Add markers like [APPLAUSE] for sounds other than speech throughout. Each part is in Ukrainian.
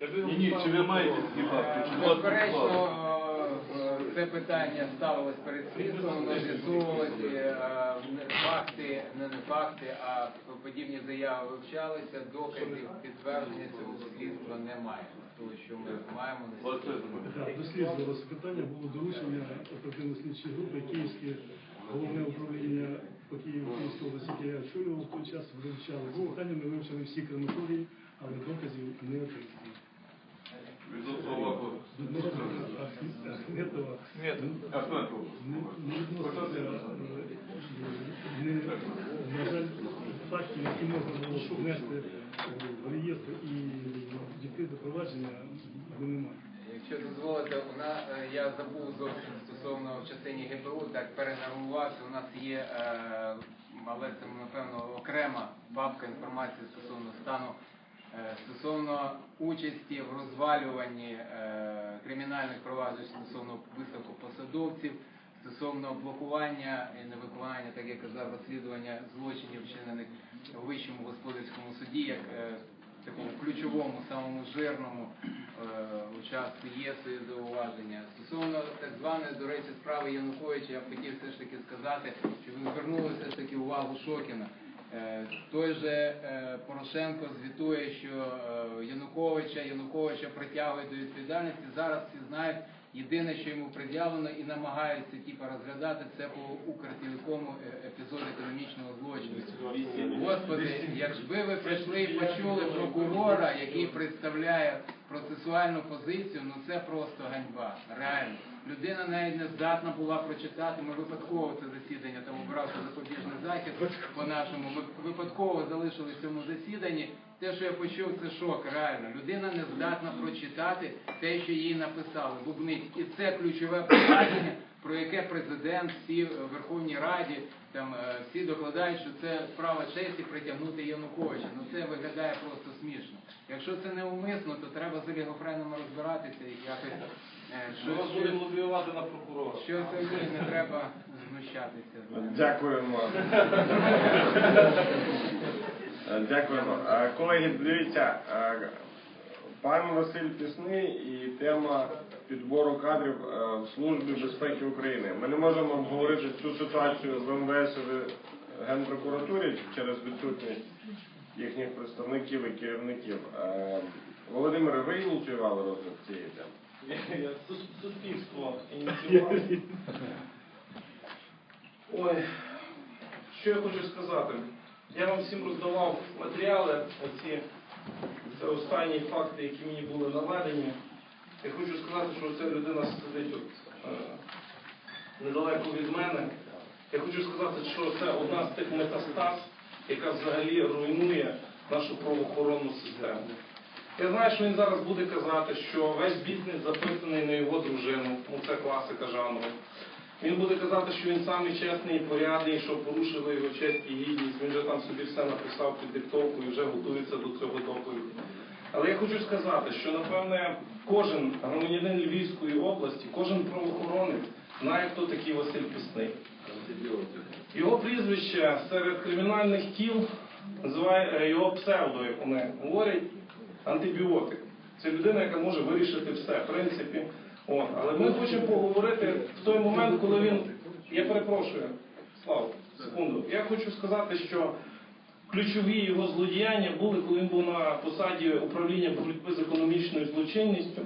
Ні, ні, чи ви маєте такі факти? Чи у вас Безперечно, факти? е, це питання ставилось перед слідством, воно з'ясовувалося, е, не факти, не не факти, а подібні заяви вивчалися, доказів підтвердження цього слідства немає. Того, що ми маємо на Оце сьогодні. досліджувалося питання, було доручення оперативно-слідчої групи Київське головне управління по Києву Київської області, яке я очолював в той час, вивчали це питання, ми вивчили всі крематорії, але доказів не отримали. Відносно вашого Відносно Ахметова Ні, Ахметов. не не відноситься, е, не, на жаль, фактів, які можна було внести в реєстр і відкрити провадження, вони немає. Якщо дозволите, е, я забув зовсім стосовно в частині ГПУ, так перенормувався. У нас є, е, але це напевно окрема папка інформації стосовно стану. Е, Стосовно участі в розвалюванні е, кримінальних проваджень стосовно високопосадовців, стосовно блокування і невиконання, так як казав, розслідування злочинів, вчинених у вищому господарському суді, як е, такому ключовому, самому жирному участку є свої зауваження. Стосовно так званої, до речі, справи Януковича, я б хотів все ж таки сказати, що ви звернули все ж таки увагу Шокіна. Е, Той же е, Порошенко звітує, що е, Януковича, Януковича притягують до відповідальності. Зараз всі знають, єдине, що йому пред'явлено і намагаються типу, розглядати, це по Укртелекому е, епізод економічного злочину. Господи, якби ви прийшли і почули прокурора, який представляє процесуальну позицію, ну це просто ганьба. Реально. Людина навіть не здатна була прочитати. Ми випадково це засідання там обрався запобіжний захід по нашому. Ми випадково залишили в цьому засіданні. Те, що я почув, це шок. Реально. Людина не здатна прочитати те, що їй написали. Бубнить. І це ключове питання, про яке президент, всі в Верховній Раді, там е, всі докладають, що це справа честі притягнути Януковича. Ну це виглядає просто смішно. Якщо це не умисно, то треба з олігофреном розбиратися і якось е, щось- будемо лобіювати на прокурора. що сьогодні не треба знущатися. Дякуємо. [LAUGHS] Е, Дякуємо. Е, Колеги, дивіться, е, пан Василь Пісний і тема підбору кадрів в Службі безпеки України. Ми не можемо обговорити цю ситуацію в МВС і в Генпрокуратурі через відсутність їхніх представників і керівників. Володимире, ви ініціювали розгляд цієї теми? Суспільство ініціював. [LAUGHS] Ой, що я хочу сказати? Я вам всім роздавав матеріали, оці це останні факти, які мені були наведені. Я хочу сказати, що ця людина сидить от, е, недалеко від мене. Я хочу сказати, що це одна з тих метастаз, яка взагалі руйнує нашу правоохоронну систему. Я знаю, що він зараз буде казати, що весь бізнес записаний на його дружину. Ну це класика жанру. Він буде казати, що він самий чесний і порядний, що порушили його честь і гідність. Він вже там собі все написав під диктовку і вже готується до цього доповіді. Але я хочу сказати, що напевне кожен громадянин Львівської області, кожен правоохоронець знає, хто такий Василь Пісний. Його прізвище серед кримінальних тіл називає е, його псевдо, як вони говорять, антибіотик. Це людина, яка може вирішити все, в принципі. От. Але ми хочемо поговорити в той момент, коли він. Я перепрошую, Слава, секунду. Я хочу сказати, що ключові його злодіяння були, коли він був на посаді управління боротьби з економічною злочинністю.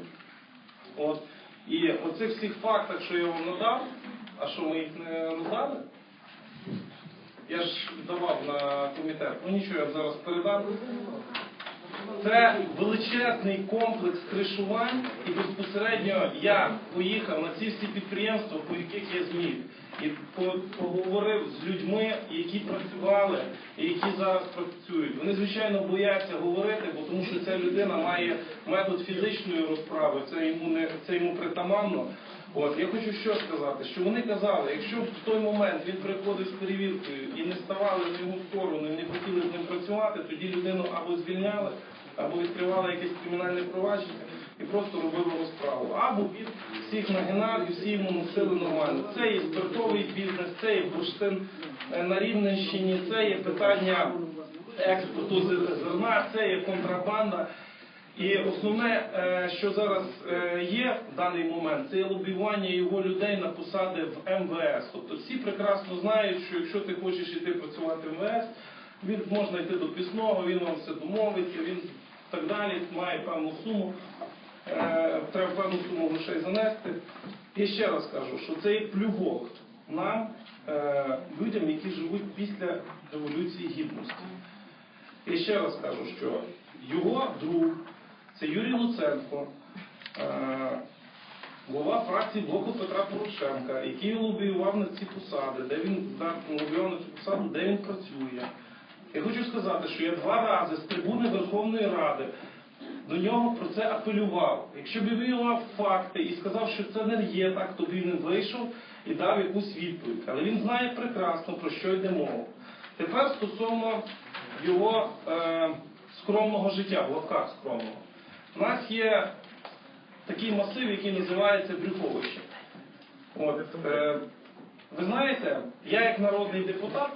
От. І оцих всіх фактах, що я вам надав, а що ми їх не роздали? Я ж давав на комітет. Ну нічого, я зараз передам. Це величезний комплекс кришувань, і безпосередньо я поїхав на ці всі підприємства, по яких я зміг, і поговорив з людьми, які працювали і які зараз працюють. Вони звичайно бояться говорити, бо тому що ця людина має метод фізичної розправи, це йому не це йому притаманно. От я хочу що сказати, що вони казали, якщо б в той момент він приходив з перевіркою і не ставали на його сторону, і не хотіли з ним працювати, тоді людину або звільняли, або відкривали якесь кримінальне провадження і просто робили розправу. Або від всіх нагинав і всі йому носили нормально. Це є спиртовий бізнес, це є бурштин е, на Рівненщині, це є питання експорту зерна, це є контрабанда. І основне, е, що зараз е, є в даний момент, це є лобіювання його людей на посади в МВС. Тобто всі прекрасно знають, що якщо ти хочеш йти працювати в МВС, він можна йти до пісного, він вам все домовиться, він так далі, має певну суму, е, треба певну суму грошей занести. І ще раз кажу, що це є плювок нам, е, людям, які живуть після Революції Гідності. І ще раз кажу, що його друг, це Юрій Луценко, е, голова фракції блоку Петра Порошенка, який лобіював на ці посади, де він лобіював на цю посаду, де він працює. Я хочу сказати, що я два рази з трибуни Верховної Ради до нього про це апелював. Якщо б він мав факти і сказав, що це не є так, то він вийшов і дав якусь відповідь. Але він знає прекрасно, про що йде мова. Тепер стосовно його е, скромного життя, в лапках скромного. У нас є такий масив, який називається Брюховище. От, е, ви знаєте, я як народний депутат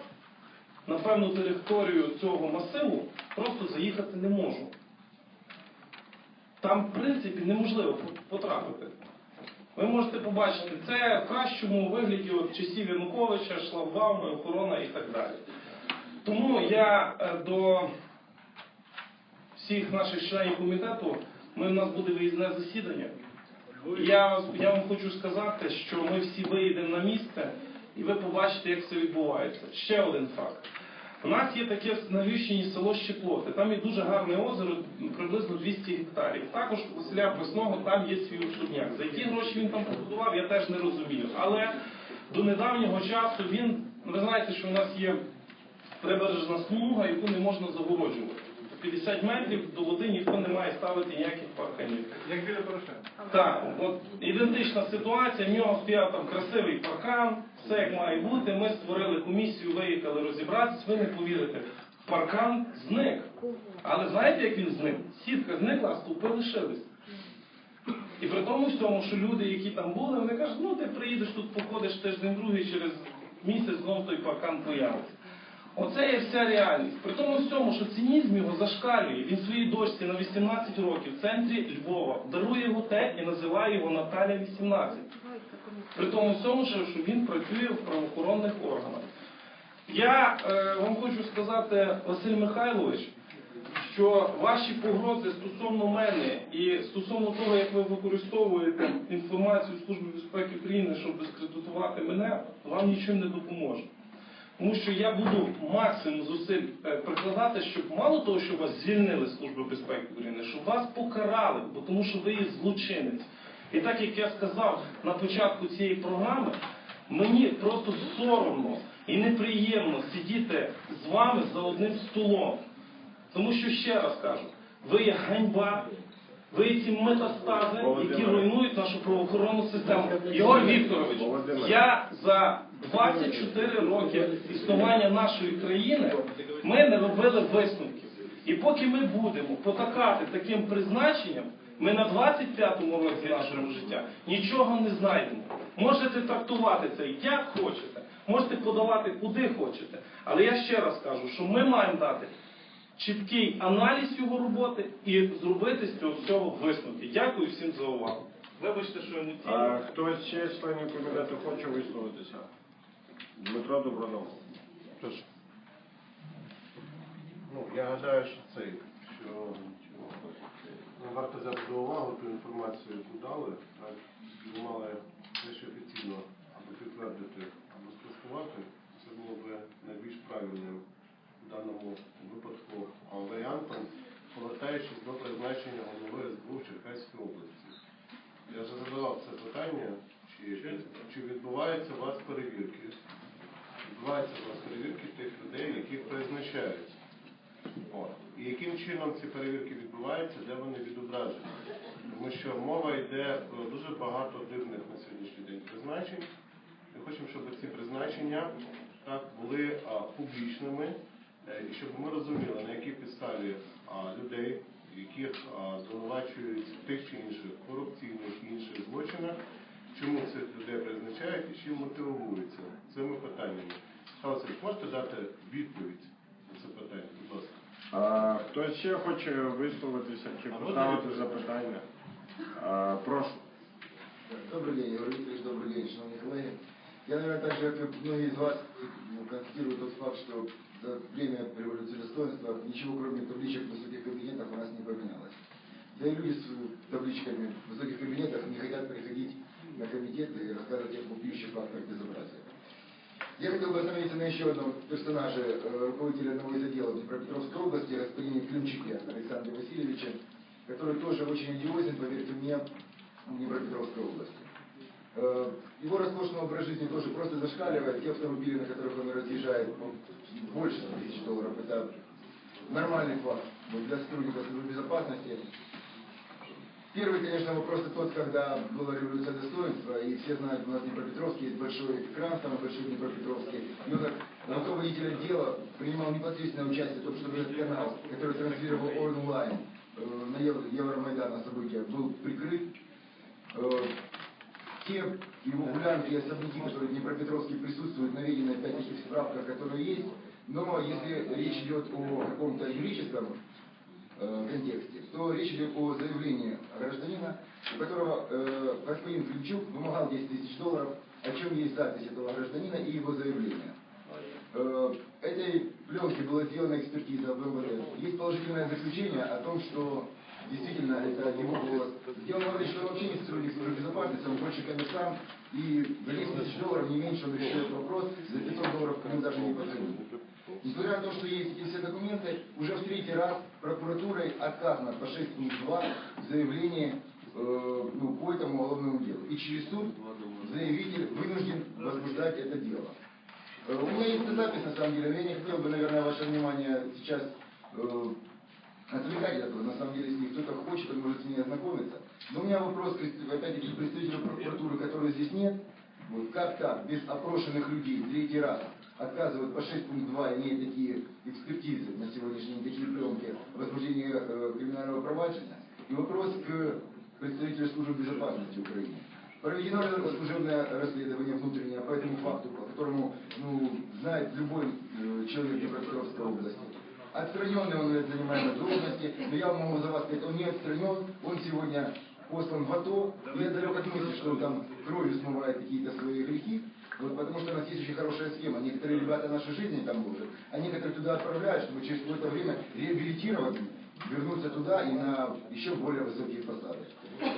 на певну територію цього масиву просто заїхати не можу. Там, в принципі, неможливо потрапити. Ви можете побачити, це в кращому вигляді от часів Януковича, шлагбауми, охорона і так далі. Тому я е, до всіх наших членів комітету, ми, у нас буде виїзне засідання. Я, я вам хочу сказати, що ми всі виїдемо на місце і ви побачите, як це відбувається. Ще один факт. У нас є таке на Львівщині село Щеплоти. Там є дуже гарне озеро, приблизно 200 гектарів. Також у Василя Пресного там є свій особняк. За які гроші він там побудував, я теж не розумію. Але до недавнього часу він, ви знаєте, що у нас є прибережна смуга, яку не можна загороджувати. 50 метрів до води ніхто не має ставити ніяких парканів. Як біля Порошенка. Так, от ідентична ситуація, в нього стояв там красивий паркан, все як має бути. Ми створили комісію, виїхали розібратися, ви не повірите. Паркан зник. Але знаєте, як він зник? Сітка зникла, а стовпи лишились. І при тому всьому, що люди, які там були, вони кажуть, ну ти приїдеш тут, походиш тиждень другий, через місяць знов той паркан появиться. Оце є вся реальність. При тому всьому, що цинізм його зашкалює, він своїй дочці на 18 років в центрі Львова дарує готель і називає його Наталя 18. При тому всьому, що він працює в правоохоронних органах. Я е, вам хочу сказати, Василь Михайлович, що ваші погрози стосовно мене і стосовно того, як ви використовуєте інформацію Служби безпеки України, щоб дискредитувати мене, вам нічим не допоможе. Тому що я буду максимум зусиль е, прикладати, щоб мало того, що вас звільнили з Служби безпеки України, щоб вас покарали, бо тому що ви є злочинець. І так як я сказав на початку цієї програми, мені просто соромно і неприємно сидіти з вами за одним столом. Тому що ще раз кажу, ви є ганьба, ви є ці метастази, які руйнують нашу правоохоронну систему. Єгор Вікторович, я за 24 роки існування нашої країни ми не робили висновків. І поки ми будемо потакати таким призначенням, ми на 25-му році нашого життя нічого не знайдемо. Можете трактувати це як хочете, можете подавати куди хочете. Але я ще раз кажу, що ми маємо дати чіткий аналіз його роботи і зробити з цього всього висновки. Дякую всім за увагу. Вибачте, що А емоційно. хтось ще з членів комітету хоче висловитися? Дмитро Добронов. Ну, я гадаю, що цей, що ну, варто взяти до уваги ту інформацію, яку дали, так, ми мали дещо офіційно або підтвердити, або спростувати. Це було б найбільш правильним в даному випадку варіантом, повертаючись до призначення голови СБУ в Черкаській області. Я вже задавав це питання, чи, чи відбуваються у вас перевірки, відбуваються у вас перевірки тих людей, яких призначають. От. І яким чином ці перевірки відбуваються, де вони відображені? Тому що мова йде про дуже багато дивних на сьогоднішній день призначень. Ми хочемо, щоб ці призначення так, були а, публічними, е, і щоб ми розуміли, на якій підставі а, людей, яких а, звинувачують тих чи інших корупційних і інших злочинах, чому цих людей призначають і чим мотивуються цими питаннями. Михайло Васильович, можете дати відповідь на це питання, будь ласка? А, Хтось ще хоче висловитися чи поставити запитання? А, Прошу. Добрый день, Егор Викторович, добрый день, шановні колеги. Я, наверное, так же, как и многие из вас, ну, констатирую тот факт, что за время революции достоинства ничего, кроме табличек в высоких кабинетах, у нас не поменялось. Да и люди с табличками в высоких кабинетах не хотят приходить на комитеты и рассказывать о вопиющих фактах безобразия. Я хотел бы остановиться на еще одном персонаже, э, руководителя одного из отделов Днепропетровской области, господине Климчуке Александре Васильевиче, который тоже очень одиозен, поверьте мне, в Днепропетровской области. Э, Его роскошный образ жизни тоже просто зашкаливает. Те автомобили, на которых он разъезжает, ну, больше 100 тысяч долларов, это нормальный факт для сотрудников службы безопасности. Первый, конечно, вопрос тот, когда была революция достоинства, и все знают, у нас в есть большой экран, самый большой в Днепропетровске. И он как руководитель отдела принимал непосредственное участие том, чтобы этот канал, который транслировал онлайн э, на Ев- Евромайдана события, был прикрыт. Э, те его гулянки особняки, которые в Днепропетровске присутствуют, наведены опять-таки в справках, которые есть. Но если речь идет о каком-то юридическом э, контексте, то речь идет о заявлении гражданина, у которого э, господин Климчук вымогал 10 тысяч долларов, о чем есть запись этого гражданина и его заявление. Э, этой пленке была сделана экспертиза в МВД. Есть положительное заключение о том, что действительно это его голос. Дело в том, что он вообще не сотрудник службы безопасности, он больше коммерсант, и за 10 тысяч долларов не меньше он решает вопрос, за 500 долларов к нему даже не подходит. Несмотря на то, что есть эти все документы, уже в третий раз прокуратурой отказано по 6.2 в заявлении э, ну, по этому уголовному делу. И через суд заявитель вынужден возбуждать это дело. Э, У меня есть запись, на самом деле, но я не хотел бы, наверное, ваше внимание сейчас э, отвлекать от этого. На самом деле, если кто-то хочет, он может с ней ознакомиться. Но у меня вопрос, опять-таки, к представителю прокуратуры, которой здесь нет. Вот как так, без опрошенных людей, третий раз отказывают по 6.2, имея такие экспертизы на сегодняшний день, такие пленки возбуждения э, криминального проваджения. И вопрос к представителю службы безопасности Украины. Проведено ли служебное расследование внутреннее по этому факту, по которому ну, знает любой э, человек Днепропетровской области. Отстраненный он от занимаемой должности, но я могу за вас сказать, он не отстранен, он сегодня послан в АТО, и я далек от мысли, что он там кровью смывает какие-то свои грехи, вот, потому что у нас есть очень хорошая схема. Некоторые ребята нашей жизни там служат, а некоторые туда отправляют, чтобы через какое-то время реабилитировать, вернуться туда и на еще более высокие посады.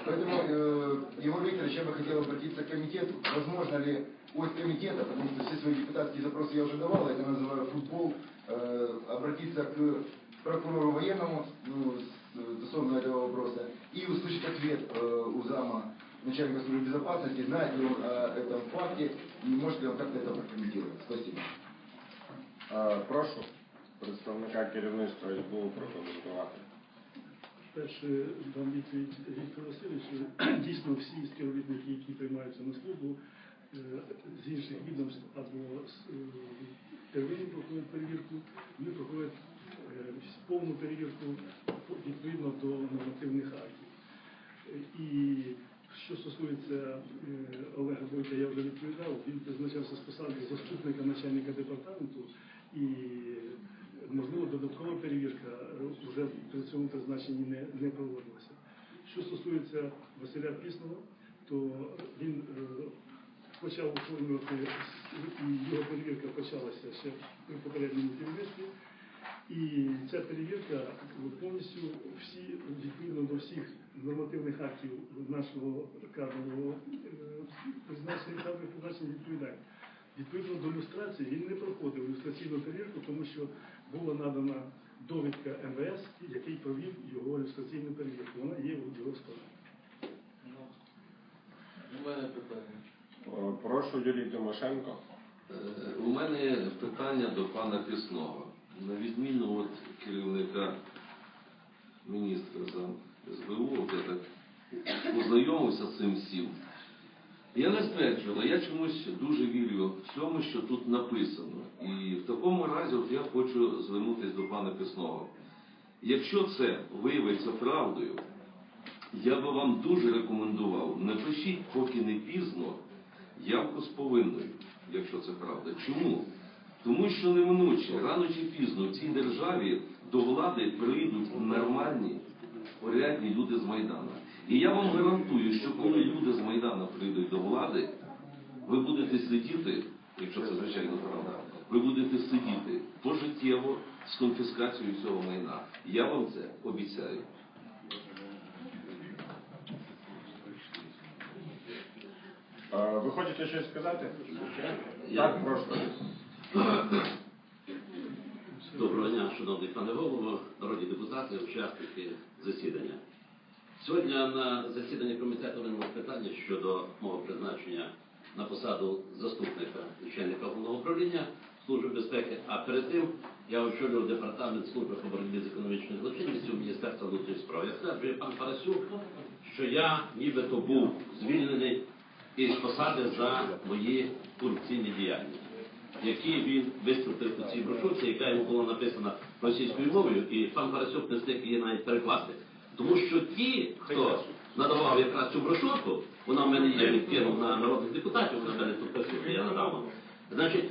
Поэтому, э, Егор Викторович, я бы хотел обратиться к комитету. Возможно ли от комитета, потому что все свои депутатские запросы я уже давал, это называю футбол, э, обратиться к прокурору военному ну, с- стосовно этого вопроса и услышать ответ э, у зама начальника службы безопасности, знает ли он о этом факте и может ли он как-то это прокомментировать. Спасибо. А, Прошу представника керівництва СБУ прокоментувати. Перше, дам відповідь Віктор Васильовичу. Дійсно, всі співробітники, які приймаються на службу е, з інших відомств або з е, первинну проходять перевірку, вони проходять е, повну перевірку відповідно до нормативних актів. Е, І що стосується е, Олега Бойка, я вже відповідав, він призначався з посади заступника начальника департаменту і можливо додаткова перевірка вже при цьому призначенні не, не проводилася. Що стосується Василя Пісного, то він е, почав оформлювати його перевірка почалася ще при попередньому керівництві. І ця перевірка повністю всі відповідно до всіх нормативних актів нашого кадрового е, призначення кадрових призначень відповідає. Відповідно до люстрації він не проходив люстраційну перевірку, тому що була надана довідка МВС, який провів його люстраційну перевірку. Вона є у його складі. У мене питання. Прошу Юрій Тимошенко. Е, У мене питання до пана Пісного. На відміну від керівника міністра за СБУ, от я так познайомився з цим всім. Я не стверджую, але я чомусь дуже вірю всьому, що тут написано. І в такому разі от я хочу звернутися до пана Пісного. Якщо це виявиться правдою, я би вам дуже рекомендував, не пишіть, поки не пізно, явку з повинною, якщо це правда. Чому? Тому що неминуче, рано чи пізно в цій державі до влади прийдуть нормальні, порядні люди з Майдану. І я вам гарантую, що коли люди з Майдану прийдуть до влади, ви будете сидіти, якщо це звичайно правда, ви будете сидіти пожиттєво з конфіскацією цього майна. Я вам це обіцяю. Ви хочете щось сказати? Я- Так, прошу. Доброго дня, шановний пане голово, народні депутати, учасники засідання. Сьогодні на засіданні комітету виникло питання щодо мого призначення на посаду заступника начальника головного управління Служби безпеки. А перед тим я очолював департамент служби по боротьбі з економічною злочинністю Міністерства внутрішніх справ. Я стверджує пан Парасюк, що я нібито був звільнений із посади за мої корупційні діяльності які він виступив у цій брошурці, яка йому була написана російською мовою, і пан Парасюк не встиг її навіть перекласти. Тому що ті, хто надавав якраз цю брошурку, вона в мене є, він кинув на народних депутатів, вона в мене тут присутня, я надав вам. Значить,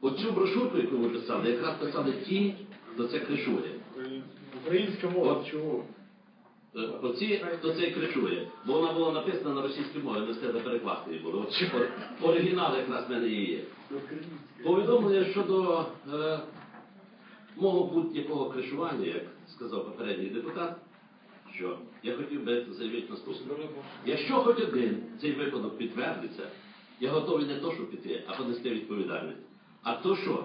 оцю брошурку, яку ви писали, якраз писали ті, хто це кришує. Українська мова, чого? Е, Оці, хто це і кришує, бо вона була написана на російській мові, не встигли перекласти її було. Оригінал якраз в мене і є. Повідомлення щодо е, мого будь-якого кришування, як сказав попередній депутат, що я хотів би заявити наступне. Якщо хоч один цей випадок підтвердиться, я готовий не то, щоб піти, а понести відповідальність. А то що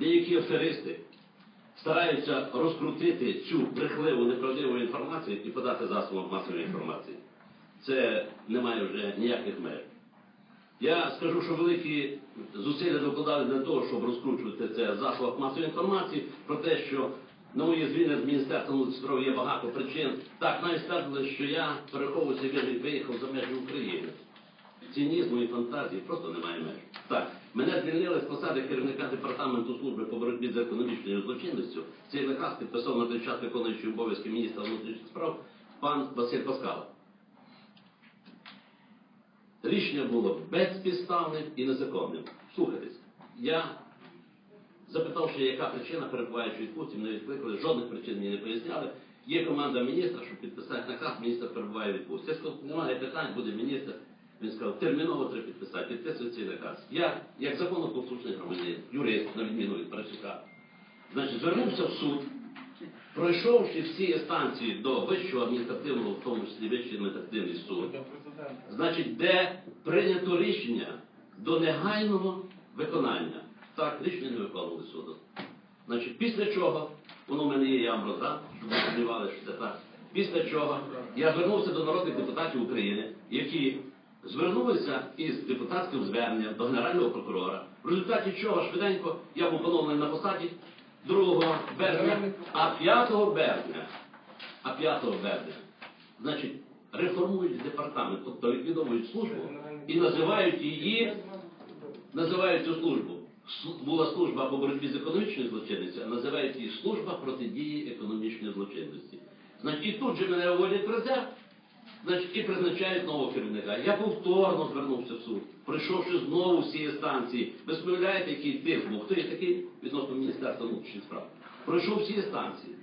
деякі аферисти стараються розкрутити цю брехливу, неправдиву інформацію і подати засобам масової інформації. Це не має вже ніяких меж. Я скажу, що великі зусилля докладали для того, щоб розкручувати це в засобах масової інформації, про те, що на моє звільнення з Міністерства справ є багато причин. Так, навіть ствердили, що я переховувався і виїхав за межі України. Цинізму і фантазії просто немає меж. Так, мене звільнили з посади керівника департаменту служби по боротьбі з економічною злочинністю. Цей наказ підписав на той виконуючий обов'язки міністра внутрішніх справ пан Василь Паскал. Рішення було безпідставним і незаконним. Слухайтесь, я запитав, ще яка причина, перебуваючи відпустці, мене відкликали, жодних причин мені не поясняли. Є команда міністра, щоб підписати наказ, міністр перебуває відпустці. Я сказав, немає питань, буде міністр. Він сказав, терміново треба підписати, підписує цей наказ. Я, як законопослушний громадянин, юрист, на відміну від Парасюка, значить, звернувся в суд, пройшовши всі інстанції до Вищого адміністративного, в тому числі Вищий адміністративний суд, значить, де прийнято рішення до негайного виконання. Так, рішення не виконували суду. Значить, після чого, воно в мене є, я щоб ви сумнівали, що це так. Після чого я звернувся до народних депутатів України, які звернулися із депутатським зверненням до Генерального прокурора, в результаті чого швиденько я був поновлений на посаді 2 березня, а 5 березня, а 5 березня, значить, реформують департамент, тобто ліквідовують службу і називають її називають цю службу. Була служба по боротьбі з економічною злочинністю, а називають її служба протидії економічної злочинності. Значить, і тут же мене вводять в резерв, значить, і призначають нового керівника. Я повторно звернувся в суд, пройшовши знову всі інстанції. Ви споглядаєте, який тиск був? Хто є такий відносно Міністерства внутрішніх справ? Пройшов всі інстанції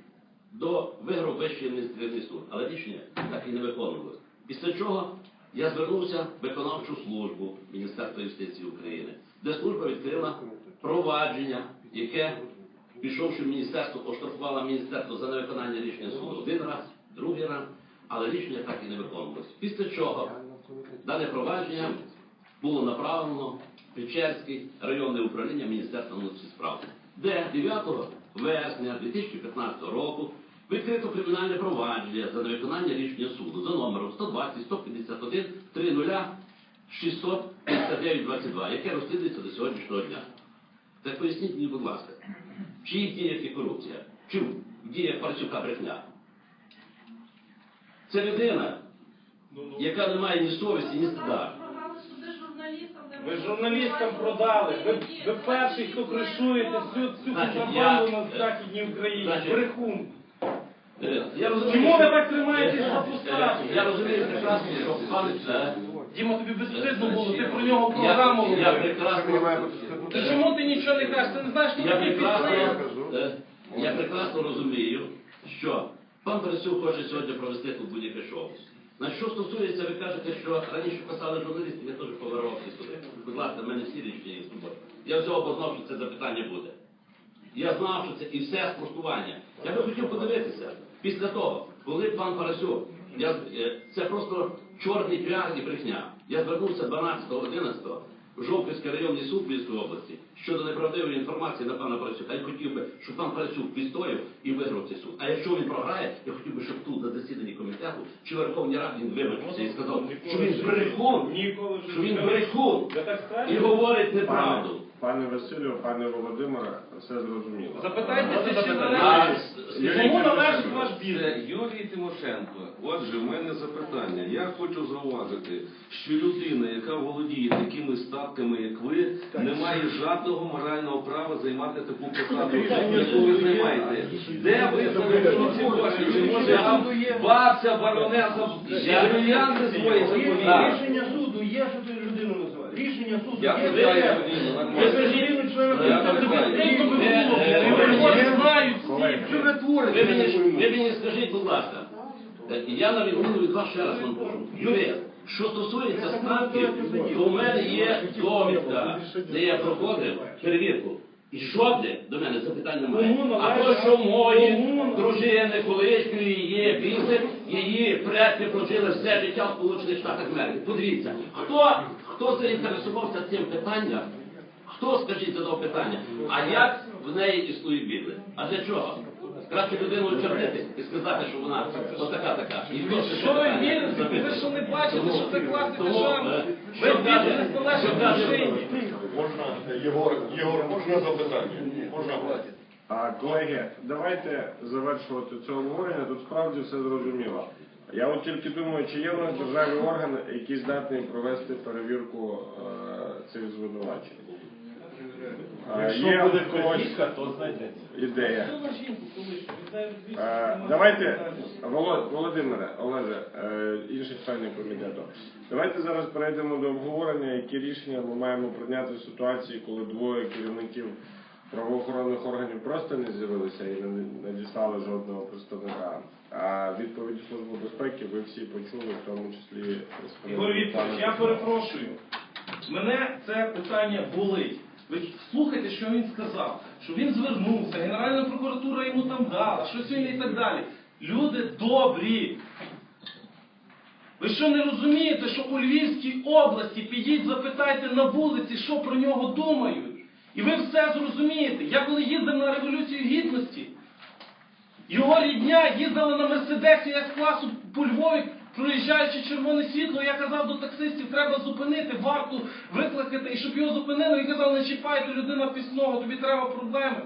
до виграв Вищий адміністративний суд, але рішення так і не виконувалось. Після чого я звернувся в виконавчу службу Міністерства юстиції України, де служба відкрила провадження, яке, пішовши в міністерство, оштрафувало міністерство за невиконання рішення суду один раз, другий раз, але рішення так і не виконувалось. Після чого дане провадження було направлено в Печерське районне управління Міністерства внутрішніх справ, де 9 вересня 2015 року відкрито кримінальне провадження за невиконання рішення суду за номером 120 151 30 659 22, яке розслідується до сьогоднішнього дня. Так поясніть мені, будь ласка, в чиїх діях є корупція? Чи в діях Парасюка брехня? Це людина, яка не має ні совісті, ні стида. Ви журналістам продали. Ви, ви перший, хто кришуєте всю цю Значить, контрабанду я- на Західній Україні. Значить, Брехун. Е, Я розумію, Чому ви що- так тримаєтесь за Е. Я розумію прекрасно, що пан е, Діма, тобі безстидно було, ти про нього програму я робив. прекрасно Ти чому ти нічого не кажеш? Ти не знаєш, що я таке прекрасно е, Я прекрасно розумію, що пан Борисюк хоче сьогодні провести тут будь-яке шоу. На що стосується, ви кажете, що раніше писали журналісти, я теж повернувся сюди. Будь ласка, в мене слідчі суботи. Я все обознав, що це запитання буде. Я знав, що це і все спростування. Я би хотів подивитися, після того, коли пан Парасюк, я, е, це просто чорний піар і брехня. Я звернувся 12-11 в Жовківський районний суд Львівської області щодо неправдивої інформації на пана Парасюка. Я хотів би, щоб пан Парасюк відстояв і виграв цей суд. А якщо він програє, я хотів би, щоб тут на засіданні комітету чи Верховній Раді він вибачився і сказав, що він брехун, що він брехун і говорить неправду. Пане, Василю, пане Володимире, все зрозуміло. Запитайтеся, чи належить. Кому належить ваш бізнес? Юрій Тимошенко. Отже, в мене запитання. Я хочу зауважити, що людина, яка володіє такими статками, як ви, не має жодного морального права займати таку посаду, яку ви займаєте. Де ви зареєстровані гроші? Чи може вам бабця, баронеса, бриллианти свої заповіли? Рішення суду є, що ти. Рішення суду Я є. Ви ви Е, знають всі. Що ви творите? Ви мені, скажіть, будь ласка, е, я на відміну від вас ще раз вам кажу. Юрій, що стосується статків, то в мене є довідка, де я проходив перевірку. І жодне до мене запитань немає. А то, що мої дружини колишньої є бізнес, її предки прожили все життя в Сполучених Штатах Америки. Подивіться, хто, хто заінтересувався цим питанням? Хто, скажіть, задав питання? А як в неї існує бізнес? А для чого? Краще людину очернити і сказати, що вона отака така. І хто ще Що ви питання вірите? Ви що не бачите, що це класика Тому, е, Ви що каже- бізнес належить що каже- дружині. Можна, Єгор, Єгор, можна запитання? Можна? А, колеги, давайте завершувати це обговорення. Тут справді все зрозуміло. Я от тільки думаю, чи є в нас державний орган, який здатний провести перевірку е, цих звинувачень. А, є у когось то знайдеться. ідея. Е, Давайте, Воло- Володимире, Олеже, е, інші члени комітету. Давайте зараз перейдемо до обговорення, які рішення ми маємо прийняти в ситуації, коли двоє керівників правоохоронних органів просто не з'явилися і не надіслали жодного представника. А відповіді Служби безпеки ви всі почули, в тому числі Ігор Вікторович, я перепрошую. Мене це питання болить. Ви слухайте, що він сказав. Що він звернувся, Генеральна прокуратура йому там дала, що сьогодні і так далі. Люди добрі. Ви що не розумієте, що у Львівській області підіть, запитайте на вулиці, що про нього думають. І ви все зрозумієте. Я коли їздив на Революцію Гідності, його рідня їздила на Мерседесі С-класу по Львові, проїжджаючи червоне світло, я казав до таксистів, треба зупинити, варту викликати, і щоб його зупинили, він казав, не чіпайте людина пісного, тобі треба проблеми.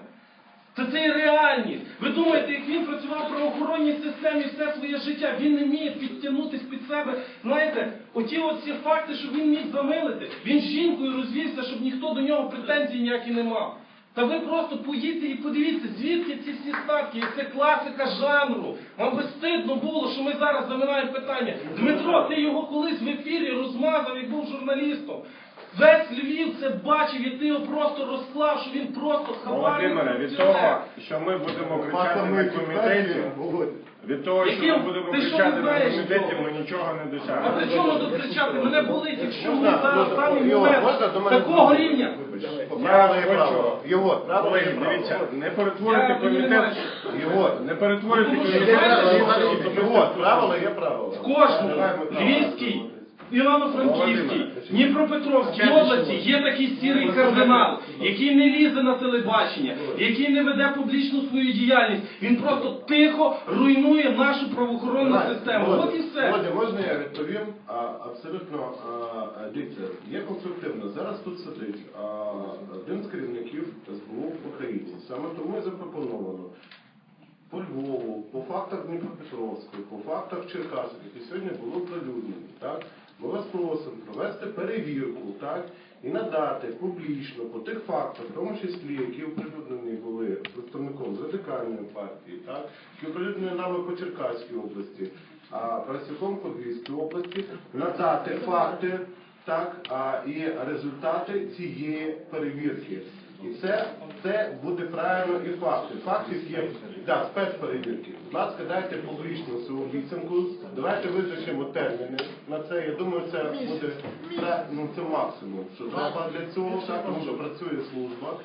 Та це і реальність. Ви думаєте, як він працював в правоохоронній системі все своє життя, він не вміє підтягнутись під себе. Знаєте, оті от всі факти, що він міг замилити. Він жінкою розвівся, щоб ніхто до нього претензій ніякі не мав. Та ви просто поїдьте і подивіться, звідки ці всі статки, і це класика жанру. Вам би стидно було, що ми зараз заминаємо питання. Дмитро, ти його колись в ефірі розмазав, як був журналістом. Весь Львів це бачив, і ти його просто розклав, що він просто хабарник. Володимире, від того, що ми будемо кричати на комітеті, від того, що ми Яким? будемо Ти що кричати на знаєш комітеті, ми нічого не А досягнемо. при чому тут кричати? Мене болить, якщо ми зараз в можна, момент мене такого рівня. Я хочу- Його, Колеги, дивіться, не перетворити Я комітет. Його, не перетворити комітет. на його, правило є правило. В кожному Львівській, Івано-Франківській, Дніпропетровській області є такий сірий кардинал, який не лізе на телебачення, який не веде публічну свою діяльність. Він просто тихо руйнує нашу правоохоронну систему. От і все. Володя, можна я відповім? Абсолютно, дивіться, є конструктивно. Зараз тут сидить один з керівників СБУ в Україні. Саме тому і запропоновано по Львову, по фактах Дніпропетровської, по фактах Черкасів, які сьогодні було оприлюднені, так? Ми вас просимо провести перевірку, так? І надати публічно по тих фактах, в тому числі, які оприлюднені були представником радикальної партії, так? Які оприлюднені нами по Черкаській області, а працівником по Львівській області, надати факти, так, а, і результати цієї перевірки. І це, це буде правильно і факти. Фактів є да, спецперевірки. Будь ласка, дайте публічно цю обіцянку, давайте визначимо терміни на це. Я думаю, це буде ну, це максимум, що треба для цього, так, тому що працює служба.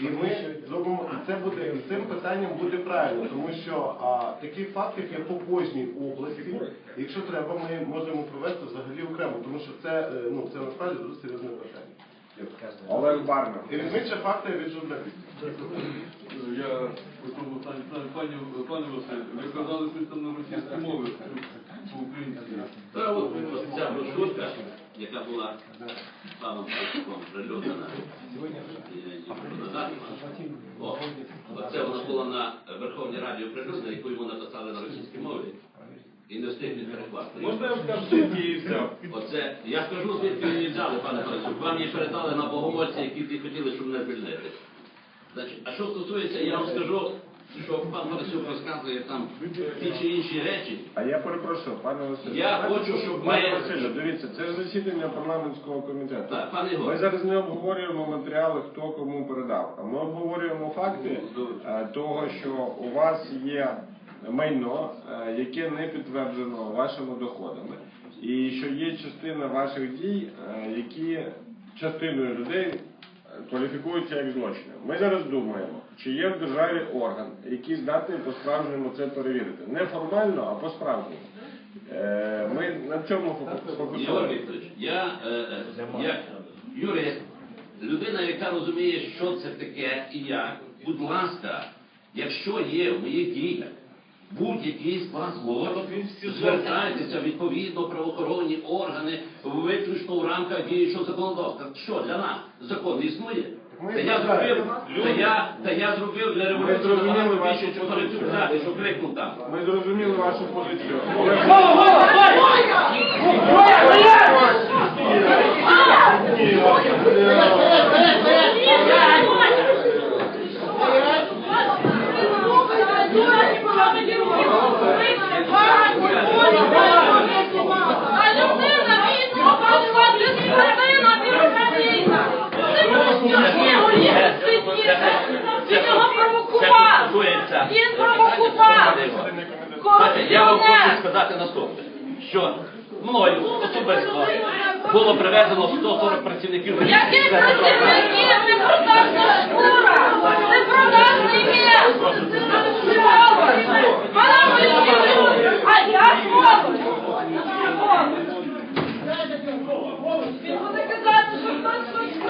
І ми зробимо, і це буде, і цим питанням буде правильно, тому що а, таких фактів є по кожній області. Якщо треба, ми можемо провести взагалі окремо, тому що це, е, ну, це насправді дуже серйозне питання. Олег Барна. І візьміть ще факти від журналістів. Я по тому питанню, пані, пані, Василь, ви казали щось там на російській мові, по-українськи. Та от ця брошурка, яка була прилюднена, і- і Оце вона була на Верховній Раді оприлюднена, яку йому написали на російській мові. І не встиг перекласти. Можна я вам скажу, звідки її взяв? Оце, я скажу, звідки її взяли, пане Борисович. Вам її передали на богомольці, які ті хотіли, щоб мене звільнити. Значить, а що стосується, я вам скажу, що пан Борисюк розказує там ті чи інші речі. А я перепрошую, пане Василю. Я хочу, що, щоб пане ми- Василю, дивіться, це ж засідання парламентського комітету. Так, пане Ігор. Ми зараз не обговорюємо матеріали, хто кому передав. А ми обговорюємо факти е, того, що у вас є майно, е, яке не підтверджено вашими доходами, і що є частина ваших дій, е, які частиною людей е, кваліфікуються як злочини. Ми зараз думаємо, чи є в державі орган, який здатний по-справжньому це перевірити. Не формально, а по-справжньому. Ми на цьому фокус- Ігор фокусуємо. Вікторович, я, як юрист, людина, яка розуміє, що це таке і як, будь ласка, якщо є в моїх діях будь-який з вас ворог, звертайтеся відповідно правоохоронні органи виключно в рамках діючого законодавства. Що для нас закон існує? Та я зробив, та я, та я зробив для революції набагато більше, що Парицюк взяти, що крикнув там. Ми зрозуміли вашу позицію. депутат, Я вам хочу сказати наступне, що мною особисто було привезено 140 працівників. Яких працівників? Не продажна шкура! Не продажний м'яс! Вона мені а я зможу! Він буде казати, що хтось